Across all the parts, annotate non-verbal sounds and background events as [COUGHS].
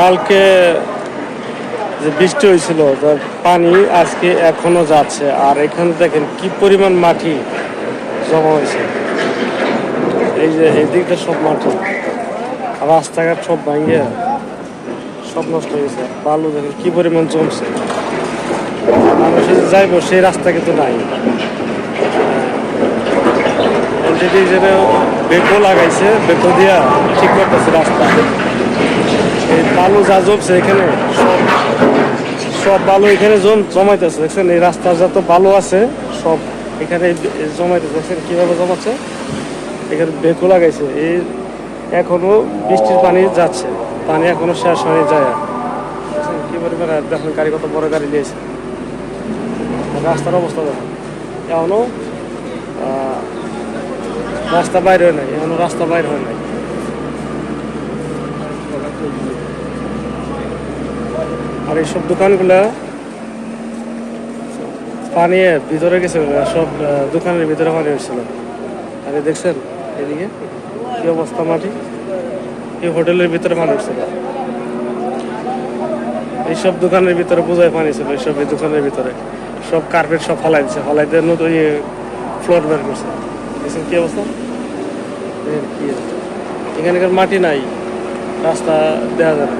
কালকে যে বৃষ্টি হয়েছিল পানি আজকে এখনও যাচ্ছে। আর এখানে দেখেন কি পরিমাণ মাটি জমা হয়েছে। এই যে এই দিকটা সব মাটি, রাস্তাঘাট সব ভাঙিয়ে সব নষ্ট হয়ে গেছে। বালু দেখেন কি পরিমাণ জমছে। মানুষের যাইব, সেই রাস্তা কিন্তু নাই। এলজিডি যেন বেকো লাগাইছে, বেকো দিয়া ঠিক করতেছে রাস্তা। বালু যা জমছে এখানে, সব সব বালু এখানে জম, জমাইতেছে। দেখছেন, এই রাস্তার যত বালু আছে, সব এখানে জমাইতেছে। দেখছেন, কীভাবে জমাচ্ছে? এখানে বেকো লাগাইছে। এই এখনও বৃষ্টির পানি যাচ্ছে। পানি এখনও শেষ হয়ে যায় কি পরিমাণ দেখেন, গাড়ি কত বড় গাড়ি নিয়েছে। রাস্তার অবস্থা দেখেন। এখনও রাস্তা বাইরে হয় নাই, এখনও রাস্তা বাইরে হয় নাই। আর এইসব দোকানগুলা পানি ভিতরে গেছে সব দোকানের ভিতরে পানি হয়েছিল। আর দেখছেন, এদিকে কি অবস্থা মাটি? এই হোটেলের ভিতরে পানি হচ্ছিল এইসব দোকানের ভিতরে বোঝায় পানি ছিল, এইসব এই দোকানের ভিতরে। সব কার্পেট সব ফালাই দিচ্ছে ফালাই দিয়ে নতুন ফ্লোর বের করছে। দেখছেন কি অবস্থা? কি মাটি নাই, রাস্তা দেখা যাবে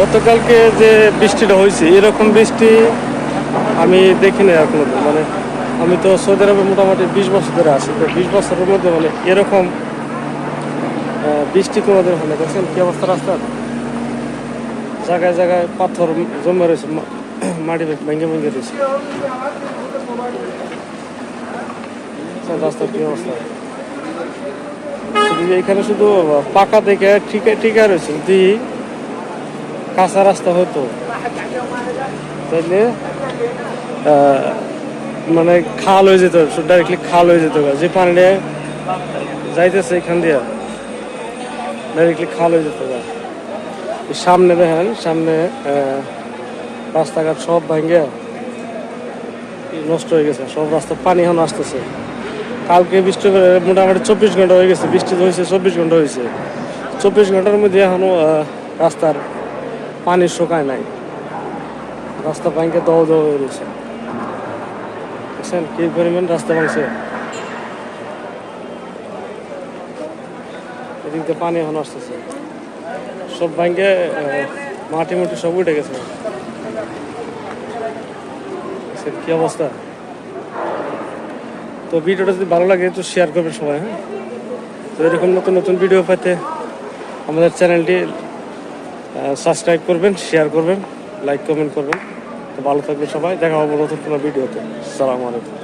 গতকালকে যে বৃষ্টিটা হয়েছে, এরকম বৃষ্টি আমি দেখি না এখনও। মানে আমি তো সৌদি আরবে মোটামুটি বিশ বছর ধরে আছি। তো বিশ বছরের মধ্যে মানে এরকম বৃষ্টি হয় না দেখছেন কি অবস্থা রাস্তার? জায়গায় জায়গায় পাথর জমে রয়েছে। [COUGHS] মাটি ভেঙে ভেঙে দেখছেন রাস্তার কি অবস্থা? এখানে শুধু পাকা দেখে ঠিক ঠিকা রয়েছে। যদি কাঁচা রাস্তা হতো তাহলে মানে খাল হয়ে যেত ডাইরেক্টলি খাল হয়ে যেত যে পানিটা যাইতেছে এখান দিয়ে ডাইরেক্টলি খাল হয়ে যেত সামনে দেখেন, সামনে রাস্তাঘাট সব ভাঙ্গে নষ্ট হয়ে গেছে। সব রাস্তা পানি এখন আসতেছে। কালকে বৃষ্টি মোটামুটি চব্বিশ ঘণ্টা হয়ে গেছে। বৃষ্টি হয়েছে, চব্বিশ ঘণ্টা হয়েছে। চব্বিশ ঘণ্টার মধ্যে এখনও রাস্তার পানি শুকায় নাই। রাস্তা ভাঙ্গে দহ দহ হয়ে দেখছেন কি পরিমাণ রাস্তা ভাঙছে। এদিক দিয়ে পানি এখন আসতেছে। সব ভাঙ্গে মাটি মুটি সব উঠে গেছে। দেখছেন কি অবস্থা? তো ভিডিওটা যদি ভালো লাগে, তো শেয়ার করবেন সবাই হ্যাঁ? তো এরকম নতুন নতুন ভিডিও পেতে আমাদের চ্যানেলটি সাবস্ক্রাইব করবেন শেয়ার করবেন লাইক কমেন্ট করবেন। তো ভালো থাকবেন সবাই, দেখা হব নতুন কোনো ভিডিওতে সালামু আলাইকুম।